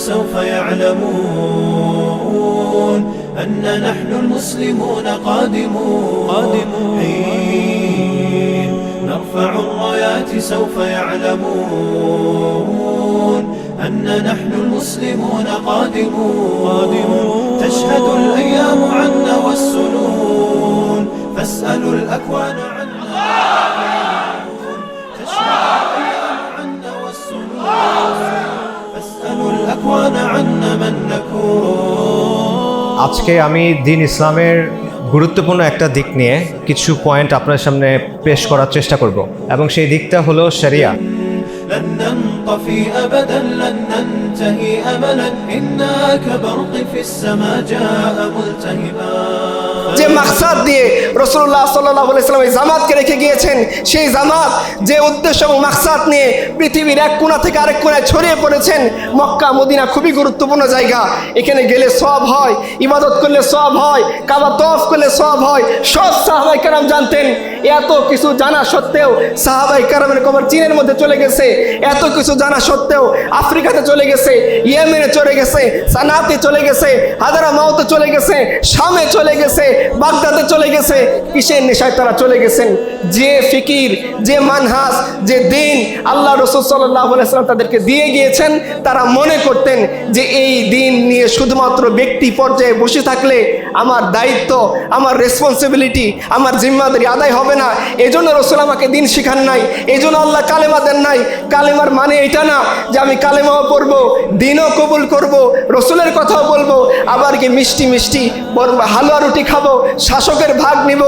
سوف يعلمون أن نحن المسلمون قادمون قادمون. حين نرفع الرايات سوف يعلمون أن نحن المسلمون قادمون قادمون. تشهد الأيام عنا والسنون فاسألوا الأكوان عنا আজকে আমি দিন ইসলামের গুরুত্বপূর্ণ একটা দিক নিয়ে কিছু পয়েন্ট আপনার সামনে পেশ করার চেষ্টা করব। এবং সেই দিকটা হলো শরিয়া যে মাকসাদ দিয়ে রসুল্লাহ সাল্লাহ ইসলাম এই জামাতকে রেখে গিয়েছেন। সেই জামাত যে উদ্দেশ্য এবং মাকসাদ নিয়ে পৃথিবীর এক কোনা থেকে আরেক কোনায় ছড়িয়ে পড়েছেন, মক্কা, মদিনা খুবই গুরুত্বপূর্ণ জায়গা। এখানে গেলে সব হয়, ইবাদত করলে সব হয়, কাবা তফ করলে সব হয়। সব সাহাবাই কারাম জানতেন এত কিছু জানা সত্ত্বেও সাহাবাই কারামের কবর চীনের মধ্যে চলে গেছে। এত কিছু জানা সত্ত্বেও আফ্রিকাতে চলে গেছে, ইয়েমেনে চলে গেছে, সানাতে চলে গেছে হাজারা মাউতে চলে গেছে, শামে চলে গেছে, বাগদাদে চলে গেছে। কিসের নেশায় তারা চলে গেছেন? যে ফিকির, যে মানহাস, যে দিন আল্লাহ রসুল সাল্লাম তাদেরকে দিয়ে গিয়েছেন, তারা মনে করতেন যে এই দিন নিয়ে শুধুমাত্র ব্যক্তি পর্যায়ে বসে থাকলে আমার দায়িত্ব, আমার রেসপন্সিবিলিটি আমার জিম্মাদারি আদায় হবে না। এই জন্য রসুল আমাকে দিন শিখান নাই। এই জন্য আল্লাহ কালেমা দেন নাই। কালেমার মানে এটা না যে আমি কালেমাও পড়ব, দিনও কবুল করব। রসুলের কথাও আবার কি মিষ্টি মিষ্টি বলব হালুয়া রুটি খাব, শাসকের ভাগ নিব,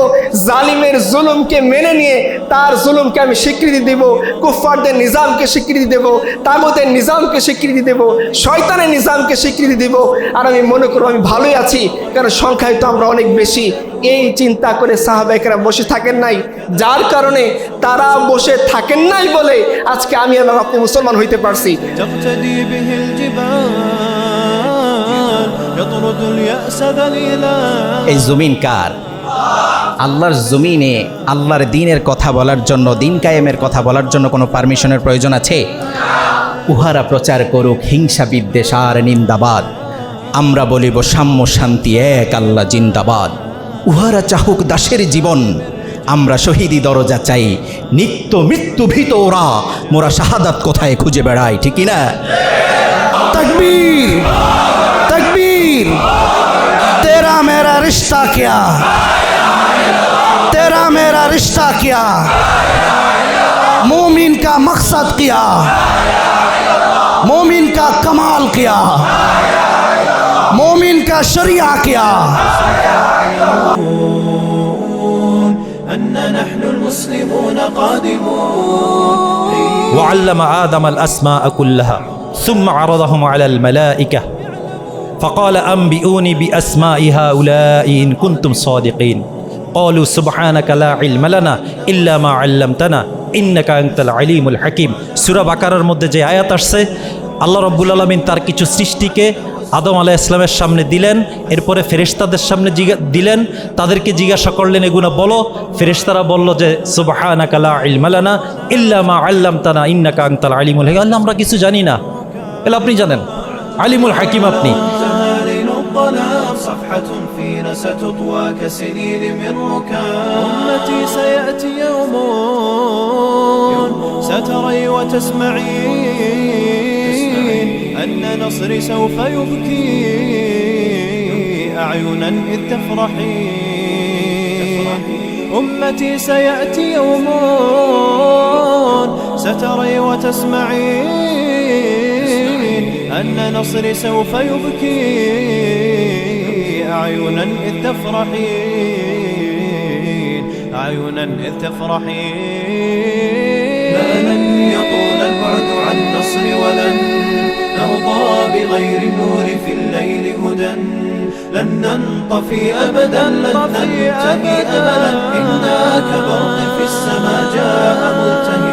জালিমের জুলুমকে মেনে নিয়ে তার জুলুমকে আমি স্বীকৃতি দেব, কুফফারদের নিজামকে স্বীকৃতি দেব তাগুতের নিজামকে স্বীকৃতি দেব, শয়তানের নিজামকে স্বীকৃতি দেব। আর আমি মনে করব আমি ভালোই আছি, কারণ সংখ্যায় তো আমরা অনেক বেশি। এই চিন্তা করে সাহাবাহিকরা বসে থাকেন নাই, যার কারণে তারা বসে থাকেন নাই বলে আজকে আমি আর আপনি মুসলমান হইতে পারছি। এই জমিন কার? আল্লাহর জমিনে আল্লাহর দিনের কথা বলার জন্য, দিন কায়েমের কথা বলার জন্য কোনো পারমিশনের প্রয়োজন আছে? উহারা প্রচার করুক হিংসা বিদ্বেষ আর নিন্দাবাদ। আমরা বলিব, সাম্য শান্তি এক আল্লাহ জিন্দাবাদ। উহারা চাহুক দাসের জীবন। আমরা শহীদি দরজা চাই। নিত্য মৃত্যু ভীত ওরা। মোরা শাহাদাত কোথায় খুঁজে বেড়াই ঠিক না তাকবীর! तकबीर तेरा मेरा रिश्ता क्या तेरा मेरा रिश्ता क्या मोमिन का मकसद क्या मोमिन का कमाल क्या मोमिन का शरिया क्या أن نحن المسلمون قادمون وعلم آدم الأسماء كلها ثم عرضهم على الملائكة فقال أنبئوني بأسماء هؤلاء إن كنتم صادقين قالوا سبحانك لا علم لنا إلا ما علمتنا إنك أنت العليم الحكيم সূরা বাকারার মধ্যে যে আয়াত আসছে আল্লাহ রব্বুল আলমিন তার কিছু সৃষ্টিকে আদম আলাহ ইসলামের সামনে দিলেন এরপরে ফেরেশতাদের সামনে জিজ্ঞা দিলেন তাদেরকে জিজ্ঞাসা করলেন এগুলো বলো ফেরেশতারা বলল যে সুবাহানাকা লা ইলমা লানা ইল্লা মা আল্লামতানা ইন্নাকা আনতাল আলিমুল হাকিম আল্লাহ আমরা কিছু জানি না এলা আপনি জানেন আলিমুল হাকিম আপনি ليل الظلام صفحة فينا ستطوى كسنين من ركام أمتي سيأتي يوم ستري وتسمعين أن نصري سوف يبكي أعينا إذ تفرحين. أمتي سيأتي يوم ستري وتسمعين أن نصري سوف يبكي عيونا إذ تفرحين عيونا إذ تفرحين. لا لن يطول البعد عن نصر ولن نرضى بغير نور في الليل هدى. لن ننطفي أبدا لن ننتهي أبدا. إنا كبرق في السماء جاء ملتهي